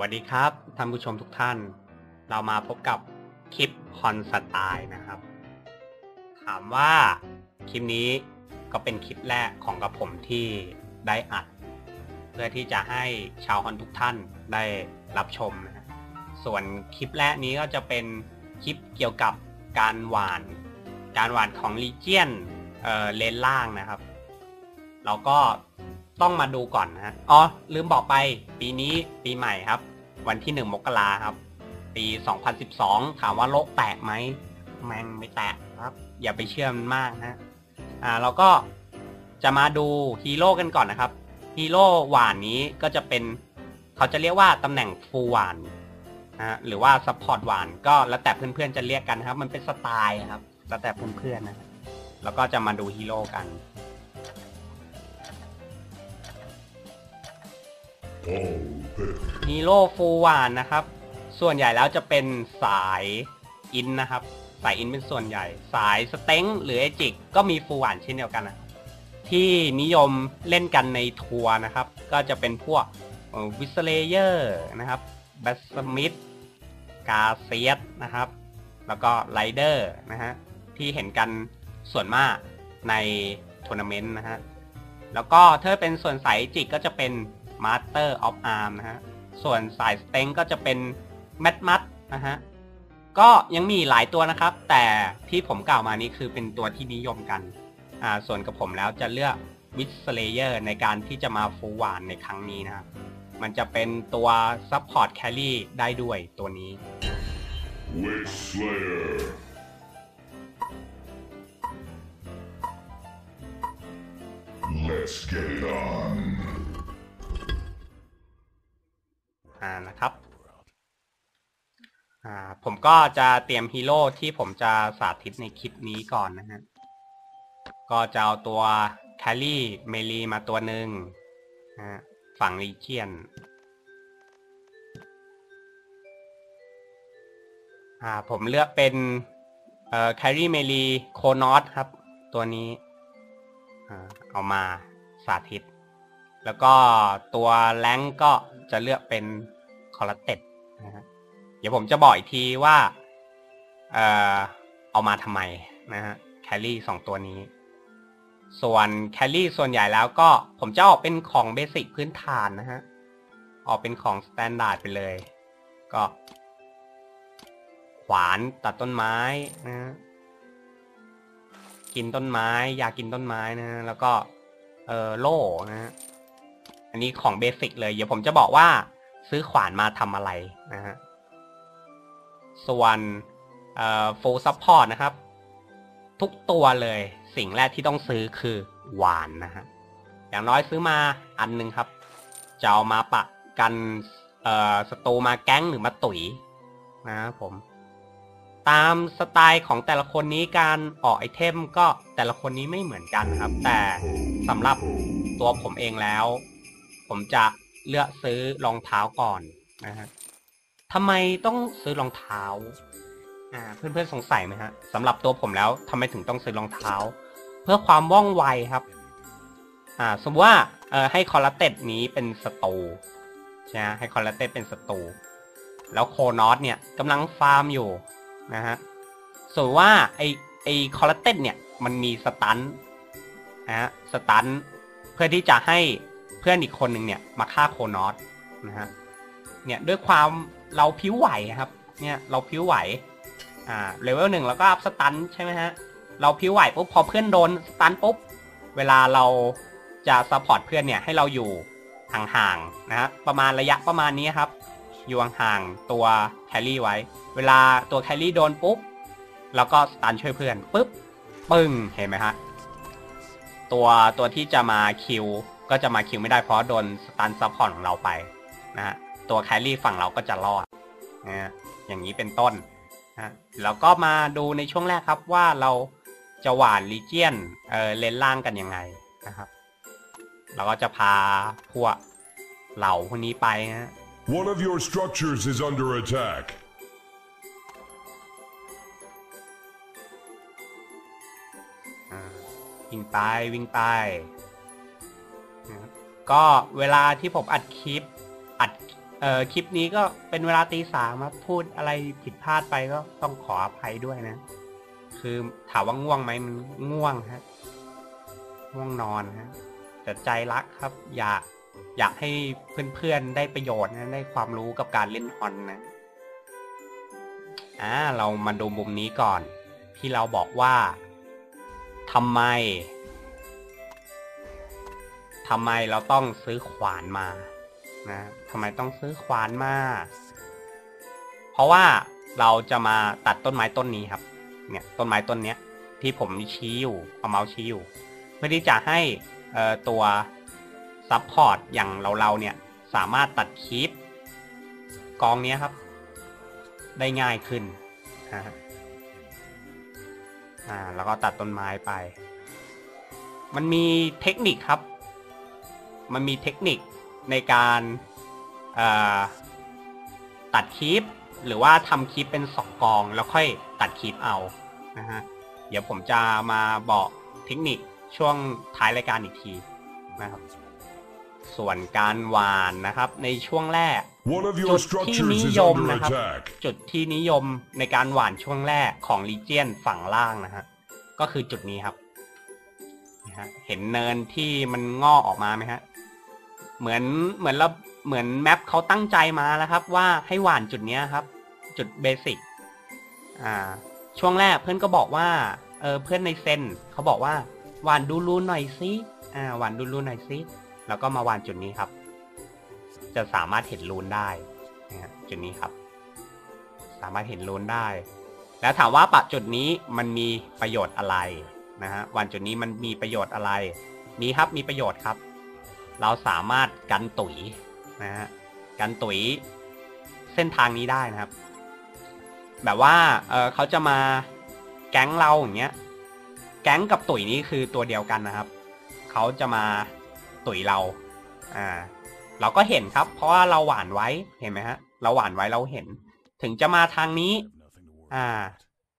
วัสดีครับท่านผู้ชมทุกท่าน เรามาพบกับคลิปฮอนสไตล์นะครับ ถามว่าคลิปนี้ก็เป็นคลิปแรกของกับผมที่ได้อัด เพื่อที่จะให้ชาวฮอนทุกท่านได้รับชมนะส่วนคลิปแรกนี้ก็จะเป็นคลิปเกี่ยวกับการหวาน การหวานของลีเจียนเอ่อเลนล่างนะครับเราก็ ต้องมาดูก่อนนะอ๋อ ลืมบอกไป ปีนี้ปีใหม่ครับ วันที่1มกราครับ ปี 2012 ถามว่าโลกแตกไหมแมงไม่แตกครับ อย่าไปเชื่อมันมากนะ อ่าเราก็จะมาดูฮีโร่กันก่อนนะครับ ฮีโร่หวานนี้ก็จะเป็น เขาจะเรียกว่าตำแหน่งฟูหวานนะฮะหรือว่าซัพพอร์ตหวานก็แล้วแต่เพื่อนๆจะเรียกกันครับ มันเป็นสไตล์ครับ แล้วแต่เพื่อนๆนะแล้วก็จะมาดูฮีโร่กัน ฮีโร่ฟูวานนะครับ ส่วนใหญ่แล้วจะเป็นสายอินนะครับ สายอินเป็นส่วนใหญ่ สายสเต็งหรือเอจิกก็มีฟูวานเช่นเดียวกันนะที่นิยมเล่นกันในทัวร์นะครับ ก็จะเป็นพวกวิสเลเยอร์นะครับแบสมิธกาเซียสนะครับ แล้วก็ไรเดอร์นะฮะที่เห็นกันส่วนมากในทัวร์นาเมนต์นะฮะแล้วก็ถ้าเป็นส่วนสายจิกก็จะเป็น Master of Arm นะฮะ ส่วนสายสเต็งก็จะเป็นแมทมัดนะฮะ ก็ยังมีหลายตัวนะครับ แต่ที่ผมกล่าวมานี้คือเป็นตัวที่นิยมกัน อ่า ส่วนกับผมแล้วจะเลือกวิสเลเยอร์ในการที่จะมาฟูวานในครั้งนี้นะครับ มันจะเป็นตัวซัพพอร์ตแคลรี่ได้ด้วยตัวนี้ Witch Slayer. Let's get it on. ผมก็จะเตรียมฮีโร่ที่ผมจะสาธิตในคลิปนี้ก่อนนะฮะ ก็จะเอาตัวแคลรี่เมลีมาตัวหนึ่งนะฮะฝั่งลีเจียน อ่า ผมเลือกเป็น เอ่อแคลรี่เมลีโคนอสครับ ตัวนี้อ่าเอามาสาธิต แล้วก็ตัวแรงก็จะเลือกเป็นคอร์เต็ดนะฮะ ดี๋ยวผมจะบอกอีกทีว่า เอ่อ เอามาทำไมนะฮะแคลรี่สองตัวนี้ ส่วนแคลรี่ส่วนใหญ่แล้วก็ผมจะออกเป็นของเบสิกพื้นฐานนะฮะ ออกเป็นของสแตนดาร์ดไปเลย ก็ ขวานตัดต้นไม้นะฮะกินต้นไม้อยากกินต้นไม้นะฮะแล้วก็ เออโล่นะฮะอันนี้ของเบสิกเลย เดี๋ยวผมจะบอกว่าซื้อขวานมาทำอะไรนะฮะ ส่วนเอ่อ full support นะครับ ทุกตัวเลยสิ่งแรกที่ต้องซื้อคือหวานนะฮะอย่างน้อยซื้อมาอันหนึ่งครับ จะเอามาปะกันเอ่อศัตรูมาแก๊งหรือมาตุ๋ยนะครับผม ตามสไตล์ของแต่ละคนนี้การออกไอเทมก็แต่ละคนนี้ไม่เหมือนกันครับ แต่สำหรับตัวผมเองแล้ว ผมจะเลือกซื้อรองเท้าก่อนนะฮะ ทำไมต้องซื้อรองเท้า อ่า เพื่อนๆสงสัยไหมฮะสำหรับตัวผมแล้วทำไมถึงต้องซื้อรองเท้า เพื่อความว่องไวครับ อ่า สมมติว่าเอ่อให้คอลลาเต็ดนี้เป็นศัตรูใช่ไหมให้คอลลาเต็ดเป็นศัตรูแล้วโคนอสเนี่ยกำลังฟาร์มอยู่นะฮะส่วนว่าไอไอคอลลาเต็ดเนี่ยมันมีสตันนะฮะสตันเพื่อที่จะให้เพื่อนอีกคนหนึ่งเนี่ยมาฆ่าโคนอสนะฮะเนี่ยด้วยความ เราผิวไหวครับ เนี่ยเราผิวไหว อ่าเลเวลหนึ่งแล้วก็อัพสตันใช่ไหมฮะ เราผิวไหวปุ๊บพอเพื่อนโดนสตันปุ๊บ เวลาเราจะซัพพอร์ตเพื่อนเนี่ยให้เราอยู่ห่างๆนะฮะประมาณระยะประมาณนี้ครับ อยู่ห่างๆตัวแคลรี่ไว้ เวลาตัวแคลรี่โดนปุ๊บเราก็สตันช่วยเพื่อนปุ๊บปึ้งเห็นไหมฮะตัวตัวที่จะมาคิวก็จะมาคิวไม่ได้เพราะโดนสตันซัพพอร์ตของเราไปนะฮะ ตัวแคลรี่ฝั่งเราก็จะรอดนะฮะอย่างนี้เป็นต้นนะแล้วก็มาดูในช่วงแรกครับว่าเราจะหวานลีเจียนเออเลนล่างกันยังไงนะครับเราก็จะพาพวกเหล่าพวกนี้ไปนะ One of your structures is under attack. อ่าวิ่งไปวิ่งไปนะครับก็เวลาที่ผมอัดคลิปอัด เอ่อคลิปนี้ก็เป็นเวลาตีสามครับพูดอะไรผิดพลาดไปก็ต้องขออภัยด้วยนะ คือถามว่าง่วงไหมมันง่วงฮะง่วงนอนฮะแต่ใจรักครับ อยากอยากให้เพื่อนๆได้ประโยชน์นะได้ความรู้กับการเล่นฮอนนะอ่าเรามาดูมุมนี้ก่อน ที่เราบอกว่าทำไมทำไมเราต้องซื้อขวานมา นะทำไมต้องซื้อขวานมา เพราะว่าเราจะมาตัดต้นไม้ต้นนี้ครับ เนี่ยต้นไม้ต้นเนี้ย ที่ผมชี้อยู่เอาเมาส์ชี้อยู่เพื่อที่จะให้เอ่อตัวซับพอร์ตอย่างเราเราเนี่ย สามารถตัดคลิปกองเนี้ยครับ ได้ง่ายขึ้นฮะอ่าแล้วก็ตัดต้นไม้ไป มันมีเทคนิคครับ มันมีเทคนิค ในการเอ่อตัดคลิป หรือว่าทำคลิปเป็นสองกอง แล้วค่อยตัดคลิปเอานะฮะเดี๋ยวผมจะมาบอกเทคนิคช่วงท้ายรายการอีกทีนะครับ ส่วนการหวานนะครับในช่วงแรก One of your Just structures is Kiniyom under นะครับ attack. จุดที่นิยมในการหว่านช่วงแรกของลีเจียนฝั่งล่างนะฮะก็คือจุดนี้ครับนี่ฮะเห็นเนินที่มันงอกออกมาไหมฮะ เหมือนเหมือนเราเหมือนแมปเขาตั้งใจมาแล้วครับ ว่าให้หว่านจุดเนี้ยครับ จุดเบสิกอ่า ช่วงแรกเพื่อนก็บอกว่าเออเพื่อนในเซนเขาบอกว่าหว่านดูรูนหน่อยซิอ่าหว่านดูรูนหน่อยซิแล้วก็มาหว่านจุดนี้ครับ จะสามารถเห็นรูนได้นะฮะจุดนี้ครับ สามารถเห็นรูนได้ แล้วถามว่าปะจุดนี้มันมีประโยชน์อะไรนะฮะวันจุดนี้มันมีประโยชน์อะไร มีครับมีประโยชน์ครับ เราสามารถกันตุ๋ยนะฮะกันตุ๋ยเส้นทางนี้ได้นะครับ แบบว่าเออเขาจะมาแก๊งเราอย่างเงี้ย แก๊งกับตุ๋ยนี่คือตัวเดียวกันนะครับ เขาจะมาตุ๋ยเรา อ่า เราก็เห็นครับ เพราะว่าเราหวานไว้เห็นไหมฮะ เราหวานไว้เราเห็น ถึงจะมาทางนี้ อ่า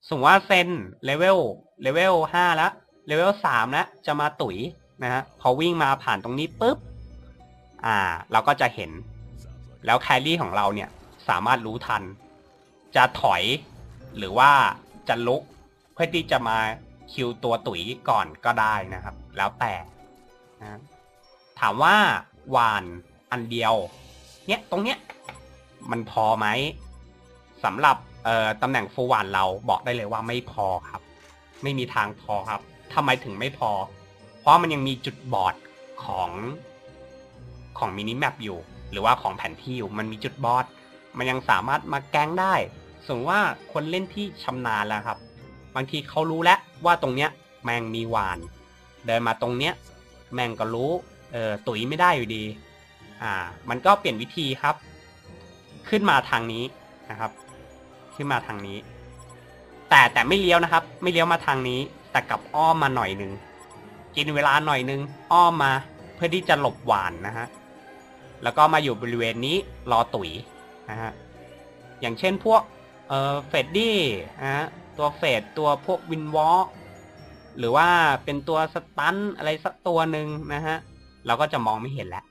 สมมติว่าเซนเลเวลเลเวลห้าแล้วเลเวลสามแล้วจะมาตุ๋ย นะฮะพอวิ่งมาผ่านตรงนี้ปุ๊บอ่า เราก็จะเห็น แล้วแครี่ของเราเนี่ยสามารถรู้ทัน จะถอยหรือว่าจะลุกเพื่อที่จะมาคิวตัวตุ๋ยก่อนก็ได้นะครับ แล้วแต่นะถามว่าวานอันเดียว เนี่ยตรงเนี้ยมันพอไหมสำหรับตำแหน่งฟูวานเราบอกได้เลยว่าไม่พอครับ ไม่มีทางพอครับทำไมถึงไม่พอเพ ราะมันยังมีจุดบอดของของมินิแมปอยู่ หรือว่าของแผนที่อยู่ มันมีจุดบอด มันยังสามารถมาแก๊งได้สมมติว่าคนเล่นที่ชำนาญแล้วครับ บางทีเขารู้แล้วว่าตรงเนี้ยแมงมีหวาน เดินมาตรงเนี้ย แมงก็รู้เออตุ๋ยไม่ได้อยู่ดี อ่า มันก็เปลี่ยนวิธีครับ ขึ้นมาทางนี้นะครับ ขึ้นมาทางนี้ แต่แต่ไม่เลี้ยวนะครับ ไม่เลี้ยวมาทางนี้ แต่กลับอ้อมมาหน่อยหนึ่ง กินเวลาหน่อยนึง อ้อมมาเพื่อที่จะหลบหวานนะฮะ แล้วก็มาอยู่บริเวณนี้รอตุ๋ยนะฮะ อย่างเช่นพวกเอ่อเฟดดี้นะฮะ ตัวเฟดตัวพวกวินวอลหรือว่าเป็นตัวสตันอะไรสักตัวหนึ่งนะฮะ เราก็จะมองไม่เห็นแล้ว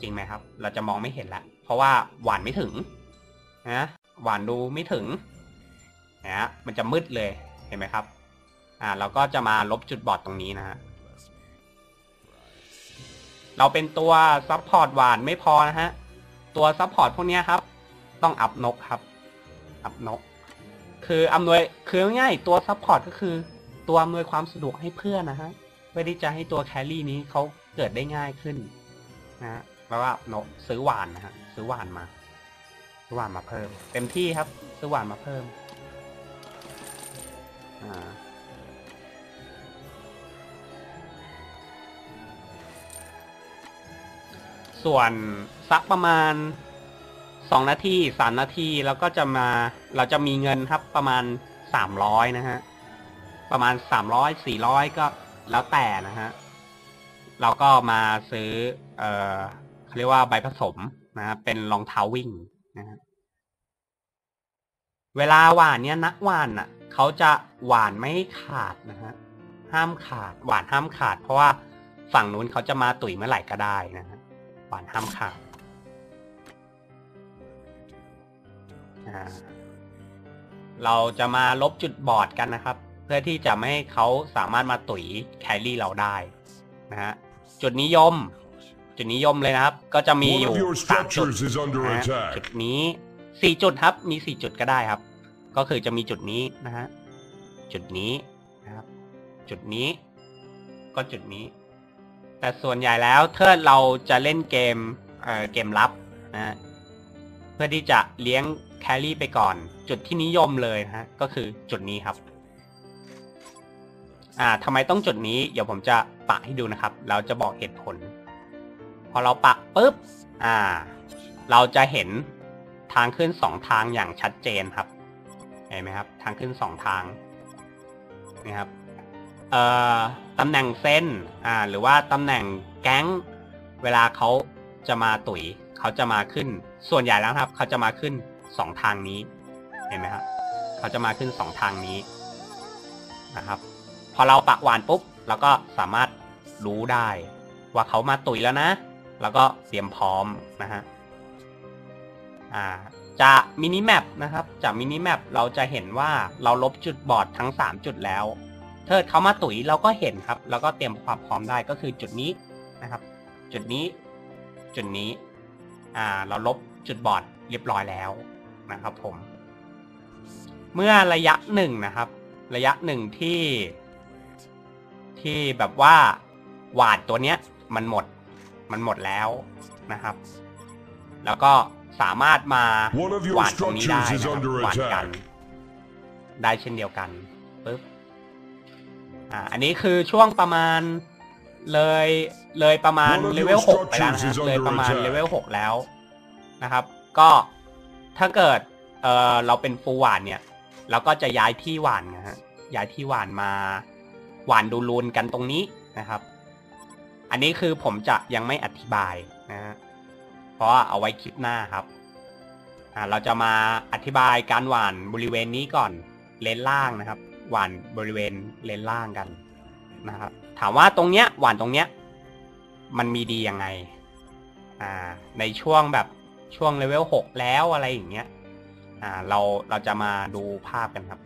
จริงไหมครับ เราจะมองไม่เห็นแล้ว เพราะว่าหวานไม่ถึงนะหวานดูไม่ถึงนะฮะมันจะมืดเลยเห็นไหมครับ อ่าเราก็จะมาลบจุดบอดตรงนี้นะฮะเราเป็นตัวซัพพอร์ตหวานไม่พอนะฮะ ตัวซัพพอร์ตพวกเนี้ยครับ ต้องอัพนกครับ อัพนก คืออำนวยคือง่ายตัวซัพพอร์ตก็คือ ตัวอำนวยความสะดวกให้เพื่อนนะฮะเพื่อที่จะให้ตัวแครี่นี้เขาเกิดได้ง่ายขึ้นนะฮะแล้วก็นกซื้อหวานนะฮะซื้อหวานมา ซื้อหวานมาเพิ่ม เต็มที่ครับ ซื้อหวานมาเพิ่ม อ่า ส่วนสักประมาณสองนาทีสามนาทีแล้วก็จะมาเราจะมีเงินครับประมาณสามร้อยนะฮะประมาณสามร้อยสี่ร้อยก็แล้วแต่นะฮะเราก็มาซื้อ เอ่อเขาเรียกว่าใบผสมนะฮะเป็นรองเท้าวิ่งนะฮะเวลาหวานเนี่ยนักหวานอะเขาจะหวานไม่ขาดนะฮะห้ามขาดหวานห้ามขาด เพราะว่าฝั่งนู้นเขาจะมาตุ๋ยเมื่อไหร่ก็ได้นะฮะ หวานห้ามขาดอ่าเราจะมาลบจุดบอดกันนะครับ เพื่อที่จะไม่ให้เขาสามารถมาตุ๋ยแครี่เราได้นะฮะจุดนิยม จุดนิยมเลยนะครับ ก็จะมีอ One ยู่ of your สามจุด structures is under นะฮะ attack. จุดนี้สี่จุดครับ มีสี่จุดก็ได้ครับ ก็คือจะมีจุดนี้นะฮะจุดนี้นะครับ จุดนี้ ก็จุดนี้ แต่ส่วนใหญ่แล้วถ้าเราจะเล่นเกมเอ่อเกมลับนะเพื่อที่จะเลี้ยงแครี่ไปก่อน จุดที่นิยมเลยนะฮะก็คือจุดนี้ครับ อ่าทำไมต้องจุดนี้ เดี๋ยวผมจะปะให้ดูนะครับ เราจะบอกเหตุผล พอเราปักปุ๊บอ่า เราจะเห็นทางขึ้นสองทางอย่างชัดเจนครับ เห็นไหมครับ ทางขึ้นสองทางนี่ครับ เอ่อตำแหน่งเส้นอ่าหรือว่าตำแหน่งแก๊ง เวลาเขาจะมาตุ๋ยเขาจะมาขึ้น ส่วนใหญ่แล้วครับ เขาจะมาขึ้นสองทางนี้ เห็นไหมครับเขาจะมาขึ้นสองทางนี้นะครับ พอเราปักหวานปุ๊บเราก็สามารถรู้ได้ ว่าเขามาตุ๋ยแล้วนะ แล้วก็เตรียมพร้อมนะฮะอ่าจากมินิแมปนะครับ จากมินิแมปเราจะเห็นว่าเราลบจุดบอดทั้ง 3 จุดแล้ว เทิดเขามาตุ๋ยเราก็เห็นครับ แล้วก็เตรียมความพร้อมได้ก็คือจุดนี้นะครับ จุดนี้จุดนี้ อ่า เราลบจุดบอดเรียบร้อยแล้วนะครับผม เมื่อระยะหนึ่งนะครับ ระยะหนึ่งที่ ที่แบบว่า หวาดตัวเนี้ย มันหมด มันหมดแล้วนะครับ แล้วก็สามารถมา One of your หวานตรงนี้ได้ structures นะ is ครับ under หวานกัน attack. ได้เช่นเดียวกันปึ๊บ อ่าอันนี้คือช่วงประมาณเลยเลยประมาณ One of เล your เวลหกไปแล้วนะ structures ฮะ is เลย under ประมาณ attack. เลเวลหกแล้วนะครับ ก็ถ้าเกิดเออเราเป็นฟูลหวานเนี่ยเราก็จะย้ายที่หวานนะฮะย้ายที่หวานมาหวานดูรูนกันตรงนี้นะครับ อันนี้คือผมจะยังไม่อธิบายนะฮะเพราะว่าเอาไว้คลิปหน้าครับอ่าเราจะมาอธิบายการหว่านบริเวณนี้ก่อนเลนล่างนะครับ หว่านบริเวณเลนล่างกันนะครับ ถามว่าตรงเนี้ยหว่านตรงเนี้ยมันมีดียังไงอ่าในช่วงแบบช่วงเลเวลหกแล้วอะไรอย่างเงี้ยอ่าเราเราจะมาดูภาพกันครับ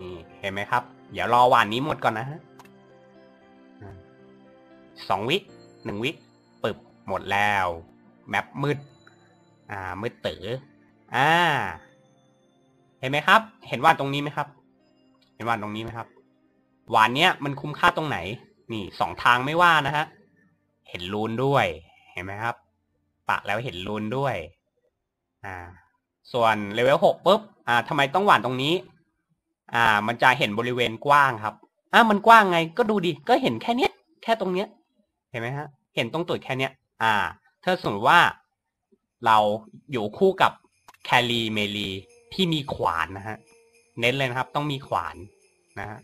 นี่เห็นไหมครับ เดี๋ยวรอหว่านนี้หมดก่อนนะฮะสองวิหนึ่งวิปึบหมดแล้ว แมปมืด อ่ามืดตื้ออ่า เห็นไหมครับ เห็นหวานตรงนี้ไหมครับ เห็นหวานตรงนี้ไหมครับ หวานเนี้ยมันคุ้มค่าตรงไหน นี่สองทางไม่ว่านะฮะ เห็นรูนด้วย เห็นไหมครับ ปะแล้วเห็นรูนด้วย อ่า ส่วนเลเวลหกปุ๊บ อ่าทำไมต้องหวานตรงนี้ อ่า มันจะเห็นบริเวณกว้างครับ อ่ามันกว้างไง ก็ดูดิ ก็เห็นแค่เนี้ย แค่ตรงเนี้ย เห็นไหมฮะ เห็นตรงตุดแค่เนี้ย อ่า ถ้าสมมติว่าเราอยู่คู่กับแครีเมลี ที่มีขวานนะฮะ เน้นเลยนะครับ ต้องมีขวานนะฮะ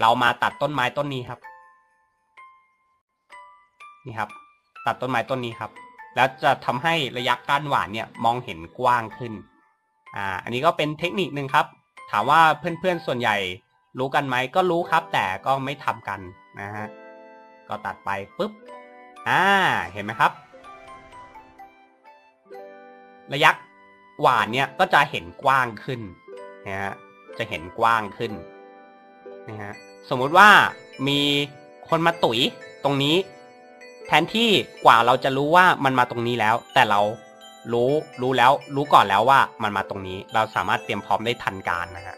เรามาตัดต้นไม้ต้นนี้ครับ นี่ครับ ตัดต้นไม้ต้นนี้ครับ แล้วจะทำให้ระยะการหวานเนี่ยมองเห็นกว้างขึ้น อ่า อันนี้ก็เป็นเทคนิคหนึ่งครับ ถามว่าเพื่อนๆส่วนใหญ่รู้กันไหมก็รู้ครับ แต่ก็ไม่ทำกันนะฮะ ก็ตัดไปปุ๊บ อ่า เห็นไหมครับ ระยะ หวานเนี่ยก็จะเห็นกว้างขึ้นนะฮะจะเห็นกว้างขึ้นนะฮะสมมุติว่ามีคนมาตุ๋ยตรงนี้ แทนที่กว่าเราจะรู้ว่ามันมาตรงนี้แล้ว แต่เรารู้รู้แล้ว รู้ก่อนแล้วว่ามันมาตรงนี้ เราสามารถเตรียมพร้อมได้ทันการนะฮะ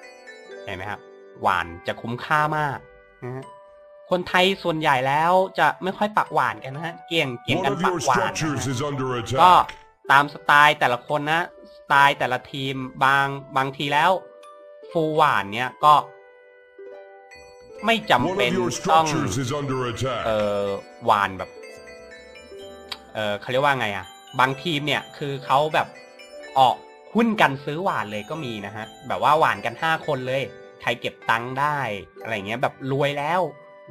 เห็นไหมครับหวานจะคุ้มค่ามากนะฮะคนไทยส่วนใหญ่แล้วจะไม่ค่อยปักหวานกันนะฮะเกี่ยงเกี่ยง One กัน of ปัก your หวานนะ structures ฮะ is under ก็ attack. ตามสไตล์แต่ละคนนะ สไตล์แต่ละทีมบางบางทีแล้ว ฟูลหวานเนี่ยก็ ไม่จำ One เป็น of your ต้อง structures is under เอ attack. อหวานแบบ เออเขาเรียกว่าไงอะบางทีมเนี่ยคือเขาแบบออกหุ้นกันซื้อหวานเลยก็มีนะฮะ แบบว่าหวานกันห้าคนเลย ใครเก็บตังค์ได้ อะไรเงี้ยแบบรวยแล้ว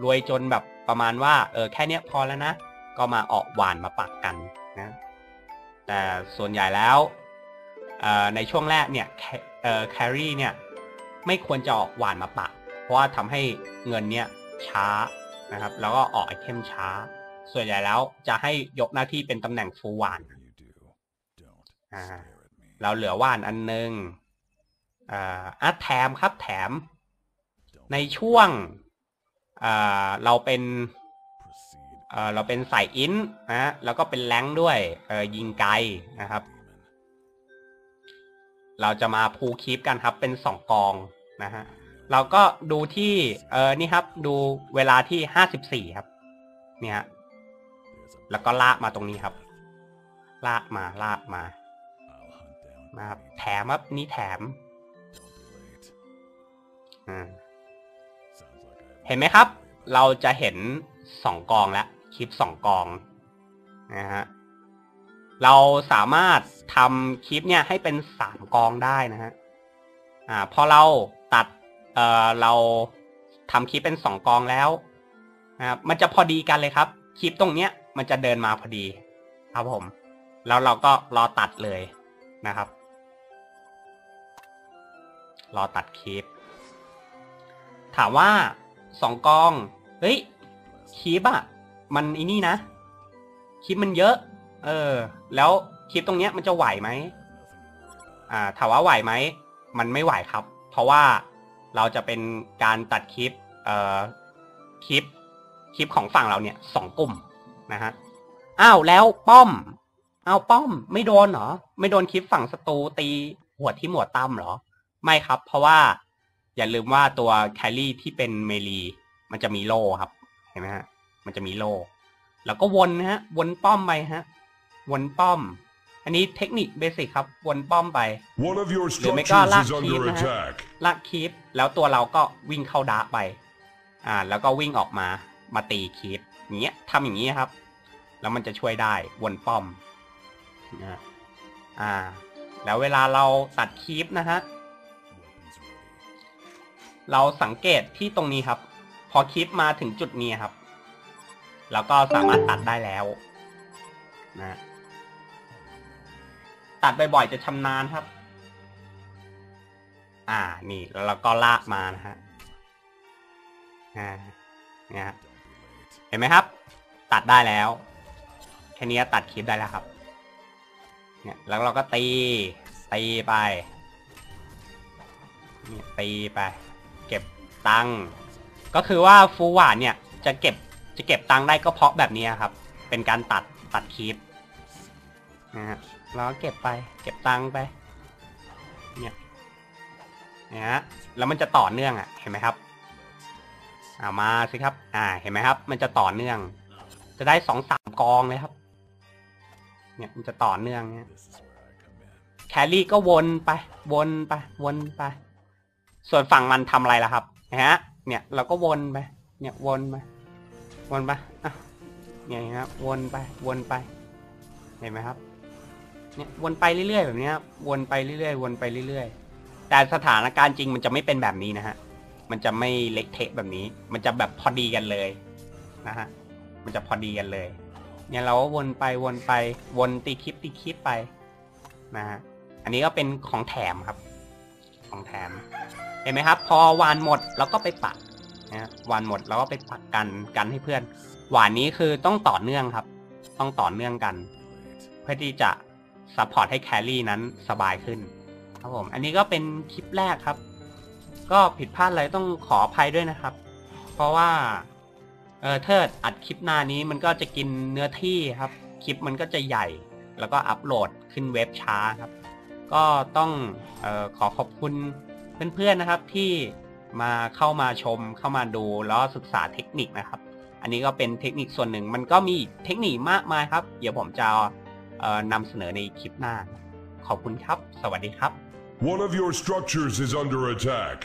รวยจนแบบประมาณว่า เออแค่เนี้ยพอแล้วนะ ก็มาออกหวานมาปักกันนะ แต่ส่วนใหญ่แล้วเอ่อ ในช่วงแรกเนี่ยแคเอ่อแครี่เนี่ยไม่ควรจะออกหวานมาปักเพราะว่าทำให้เงินเนี่ยช้านะครับ แล้วก็ออกไอเทมช้า ส่วนใหญ่แล้วจะให้ยกหน้าที่เป็นตำแหน่งฟูลหวาน You do. Don't. อ่าเราเหลือว่านอันนึงอ่าอะแถมครับแถม ในช่วงอ่าเราเป็นเอ่อเราเป็นสายอินนะฮะแล้วก็เป็นแรงค์ด้วยเออยิงไกลนะครับ เราจะมาพูคลิปกันครับเป็นสองกองนะฮะเราก็ดูที่เออนี่ครับดูเวลาที่ห้าสิบสี่ครับ เนี่ยแล้วก็ลากมาตรงนี้ครับ ลากมาลากมานะครับแถมครับนี่แถมเห็นไหมครับ เราจะเห็นสองกองแล้วคลิปสองกองนะฮะเราสามารถ ทำคลิปเนี่ยให้เป็นสามกองได้นะฮะอ่าพอเราตัดเอ่อเราทำคลิปเป็นสองกองแล้วนะครับมันจะพอดีกันเลยครับ คลิปตรงเนี้ยมันจะเดินมาพอดี ครับผม แล้วเราก็รอตัดเลยนะครับ รอตัดคลิป ถามว่าสองกองเฮ้ยคลิปอะมันไอ้นี่นะคลิปมันเยอะ เออ แล้ว คลิปตรงเนี้ยมันจะไหวไหมอ่าถามว่าไหวไหม มันไม่ไหวครับ เพราะว่าเราจะเป็นการตัดคลิปเอ่อคลิปคลิปของฝั่งเราเนี่ยสองกลุ่มนะฮะอ้าวแล้วป้อมอ้าวป้อม ไม่โดนเหรอ ไม่โดนคลิปฝั่งศัตรูตีหัวที่หมวดตั้มเหรอ ไม่ครับ เพราะว่าอย่าลืมว่าตัวแคลรี่ที่เป็นเมลี มันจะมีโล่ครับ เห็นไหมฮะ มันจะมีโล่แล้วก็วนนะฮะ วนป้อมไปฮะ วนป้อม อันนี้เทคนิคเบสิกครับวนป้อมไป One of your หรือไม่ก็ structures ลาก is คีบ under นะฮะ attack. ลากคีปแล้วตัวเราก็วิ่งเข้าดาร์กไป อ่า แล้วก็วิ่งออกมามาตีคีปอย่างเงี้ยทำอย่างนี้ครับ แล้วมันจะช่วยได้วนป้อมนะอ่า แล้วเวลาเราตัดคีปนะฮะเราสังเกตที่ตรงนี้ครับ พอคลิปมาถึงจุดนี้ครับ แล้วก็สามารถตัดได้แล้ว นะ ตัดบ่อยๆจะชำนาญครับ อ่า นี่แล้วเราก็ลากมานะฮะอ่าเนี่ยฮะเห็นไหมครับ ตัดได้แล้วแค่นี้ตัดคลิปได้แล้วครับ เนี่ยแล้วเราก็ตีตีไปเนี่ยตีไป เก็บตังก็คือว่าฟูหวานเนี่ยจะเก็บจะเก็บตังได้ก็เพราะแบบนี้ครับ เป็นการตัดตัดคลิปนะฮะ เราก็เก็บไป เก็บตังค์ไป เนี่ยเนี่ยฮะแล้วมันจะต่อเนื่องอะ เห็นไหมครับอามาสิครับ อ่า เห็นไหมครับ มันจะต่อเนื่อง จะได้สองสามกองเลยครับ เนี่ย มันจะต่อเนื่องเนี่ยแครี่ก็วนไป วนไป วนไป ส่วนฝั่งมันทำอะไรล่ะครับนะฮะ เนี่ย เราก็วนไป เนี่ย วนไป วนไปอะเนี่ยครับ วนไป วนไป เห็นไหมครับ เนี่ยวนไปเรื่อยๆแบบนี้ครับวนไปเรื่อยๆวนไปเรื่อยๆ แต่สถานการณ์จริงมันจะไม่เป็นแบบนี้นะฮะ มันจะไม่เละเทะแบบนี้ มันจะแบบพอดีกันเลยนะฮะ มันจะพอดีกันเลย เนี่ยเราก็วนไปวนไปวนตีคลิปตีคลิปไปนะฮะ อันนี้ก็เป็นของแถมครับ ของแถม เห็นไหมครับ พอวานหมดเราก็ไปปักนะฮะวานหมดเราก็ไปปักกันกันให้เพื่อน หวานนี้คือต้องต่อเนื่องครับ ต้องต่อเนื่องกัน เพื่อที่จะ ซัพพอร์ตให้แครี่นั้นสบายขึ้น ครับผม อันนี้ก็เป็นคลิปแรกครับ ก็ผิดพลาดอะไรต้องขออภัยด้วยนะครับ เพราะว่า เออเทิดอัดคลิปหน้านี้มันก็จะกินเนื้อที่ครับ คลิปมันก็จะใหญ่ แล้วก็อัปโหลดขึ้นเว็บช้าครับ ก็ต้องออขอขอบคุณเพื่อนๆนะครับที่มาเข้ามาชมเข้ามาดูแล้วศึกษาเทคนิคนะครับ อันนี้ก็เป็นเทคนิคส่วนหนึ่งมันก็มีเทคนิคมากมายครับ เดี๋ยวผมจะ นำเสนอในคลิปหน้า ขอบคุณครับ สวัสดีครับ One of your structures is under attack.